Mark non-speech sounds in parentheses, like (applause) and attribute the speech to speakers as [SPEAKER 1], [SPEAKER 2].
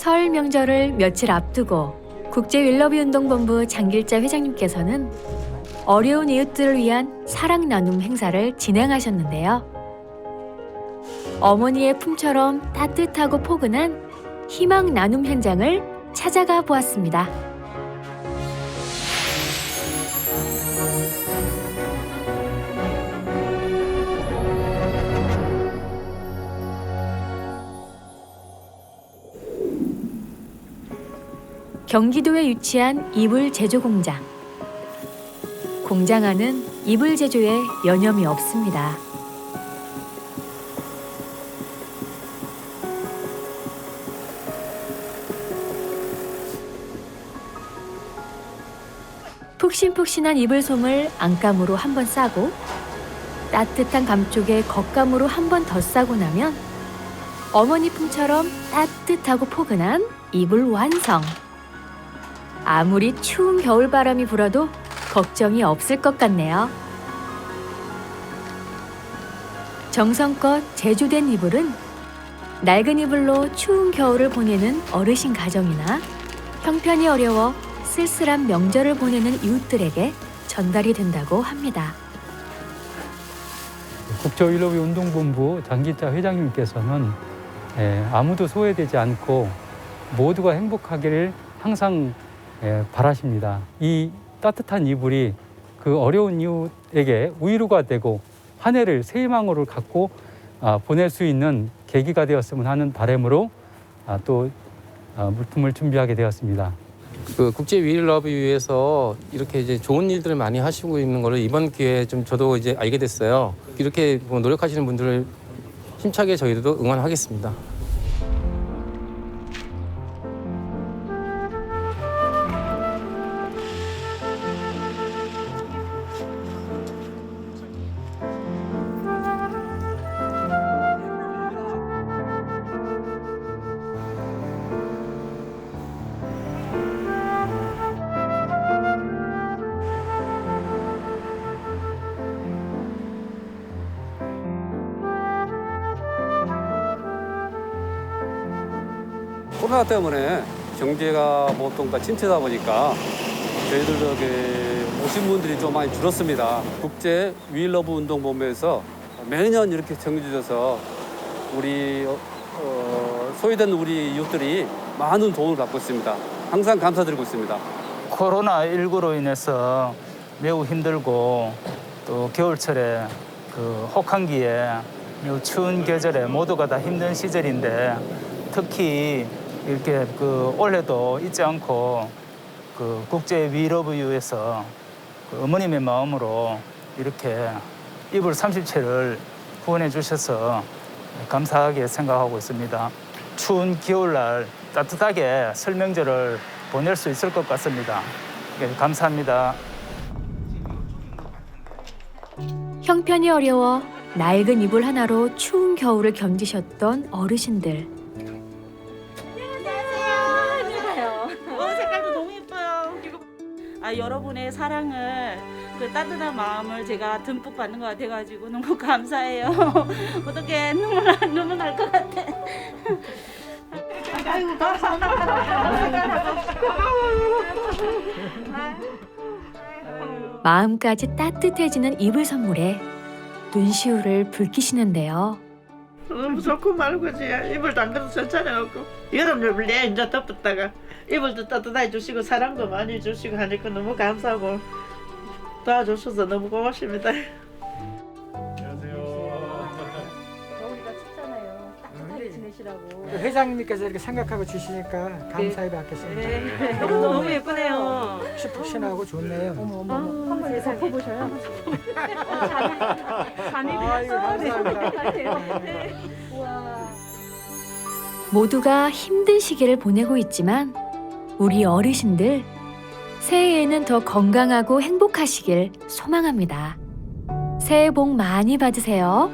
[SPEAKER 1] 설 명절을 며칠 앞두고 국제 윌러비 운동본부 장길자 회장님께서는 어려운 이웃들을 위한 사랑 나눔 행사를 진행하셨는데요. 어머니의 품처럼 따뜻하고 포근한 희망 나눔 현장을 찾아가 보았습니다. 경기도에 위치한 이불 제조 공장. 공장 안은 이불 제조에 여념이 없습니다. 푹신푹신한 이불솜을 안감으로 한 번 싸고 따뜻한 감쪽에 겉감으로 한 번 더 싸고 나면 어머니 품처럼 따뜻하고 포근한 이불 완성. 아무리 추운 겨울바람이 불어도 걱정이 없을 것 같네요. 정성껏 제조된 이불은 낡은 이불로 추운 겨울을 보내는 어르신 가정이나 형편이 어려워 쓸쓸한 명절을 보내는 이웃들에게 전달이 된다고 합니다.
[SPEAKER 2] 국제윌러비 운동본부 장기자 회장님께서는 예, 아무도 소외되지 않고 모두가 행복하기를 항상 예, 바라십니다. 이 따뜻한 이불이 그 어려운 이웃에게 위로가 되고 한 해를 새 희망으로 갖고 아, 보낼 수 있는 계기가 되었으면 하는 바람으로 아, 또 아, 물품을 준비하게 되었습니다.
[SPEAKER 3] 그 국제 위러브 위해서 이렇게 이제 좋은 일들을 많이 하시고 있는 거를 이번 기회에 좀 저도 이제 알게 됐어요. 이렇게 뭐 노력하시는 분들을 힘차게 저희도 응원하겠습니다.
[SPEAKER 4] 코로나 때문에 경제가 보통 다 침체다 보니까 저희들도 그 오신 분들이 좀 많이 줄었습니다. 국제 위러브 운동본부에서 매년 이렇게 정해주셔서 우리 어, 어, 소외된 우리 이웃들이 많은 도움을 받고 있습니다. 항상 감사드리고 있습니다.
[SPEAKER 5] 코로나19로 인해서 매우 힘들고 또 겨울철에 그 혹한기에 매우 추운 계절에 모두가 다 힘든 시절인데 특히 이렇게 그 올해도 잊지 않고 그 국제 위러브유에서 그 어머님의 마음으로 이렇게 이불 30채를 후원해 주셔서 감사하게 생각하고 있습니다. 추운 겨울날 따뜻하게 설명절을 보낼 수 있을 것 같습니다. 예, 감사합니다.
[SPEAKER 1] 형편이 어려워 낡은 이불 하나로 추운 겨울을 견디셨던 어르신들.
[SPEAKER 6] 아, 여러분의 사랑을 그 따뜻한 마음을 제가 듬뿍 받는 것 같아가지고 너무 감사해요. (laughs) 어떻게 눈물 나- 눈물 날 것 같아. (laughs) 아이고
[SPEAKER 1] 마음까지 따뜻해지는 이불 선물에 눈시울을 붉히시는데요.
[SPEAKER 7] 너무 좋고 말고지 이불 담그도 좋잖아요 여름을 내 이제 덮었다가 이불도 따뜻하게 주시고 사랑도 많이 주시고 하니까 너무 감사하고 도와주셔서 너무 고맙습니다
[SPEAKER 6] 겨울이가 춥잖아요. 따뜻하게 지내시라고.
[SPEAKER 8] 회장님께서 이렇게 생각하고 주시니까 감사히 받겠습니다.
[SPEAKER 6] 네. 너무 너무 예쁘네요.
[SPEAKER 8] 푹신푹신하고 좋네요.
[SPEAKER 6] 어머 어머 한번 덮어보셔요. 잠이
[SPEAKER 8] 아이고, 감사합니다.
[SPEAKER 6] 네.
[SPEAKER 1] 모두가 힘든 시기를 보내고 있지만 우리 어르신들 새해에는 더 건강하고 행복하시길 소망합니다. 새해 복 많이 받으세요.